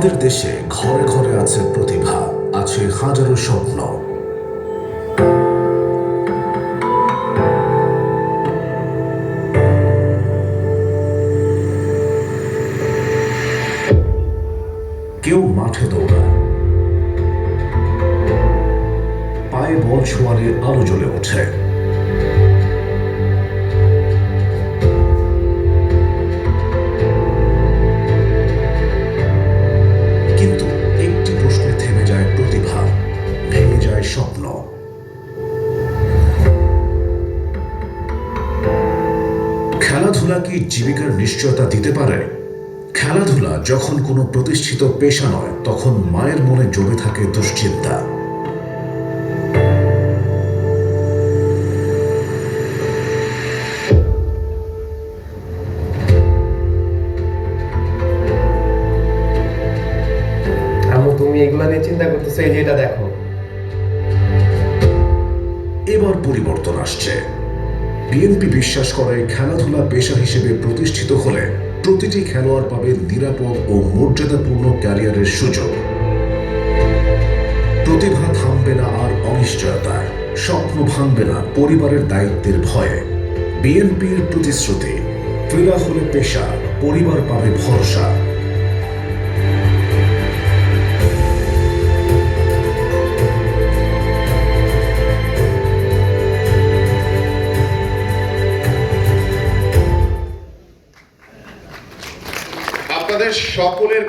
আমাদের দেশে ঘরে ঘরে আছে প্রতিভা, আছে হাজারো স্বপ্ন। কেউ মাঠে দৌড়ায়। পায়ে বল ছোঁয়ারে আলো জ্বলে ওঠে। স্বপ্ন খেলাধুলা কি জীবিকার নিশ্চয়তা দিতে পারে? খেলাধুলা যখন কোনো প্রতিষ্ঠিত পেশা নয়, তখন মায়ের মনে জমে থাকে দুশ্চিন্তা। তুমি এগুলা নিয়ে চিন্তা করতেছো, এই যে এটা দেখো। এবার পরিবর্তন আসছে। বিএনপি বিশ্বাস করে খেলাধুলা পেশা হিসেবে প্রতিষ্ঠিত হলে প্রতিটি খেলোয়াড় পাবে নিরাপদ ও মর্যাদাপূর্ণ ক্যারিয়ারের সুযোগ। প্রতিভা থামবে না আর অনিশ্চয়তায় স্বপ্ন ভাঙবে না পরিবারের দায়িত্বের ভয়ে। বিএনপির প্রতিশ্রুতি ক্রীড়া হলে পেশা, পরিবার পাবে ভরসা। আপনাদের সকলের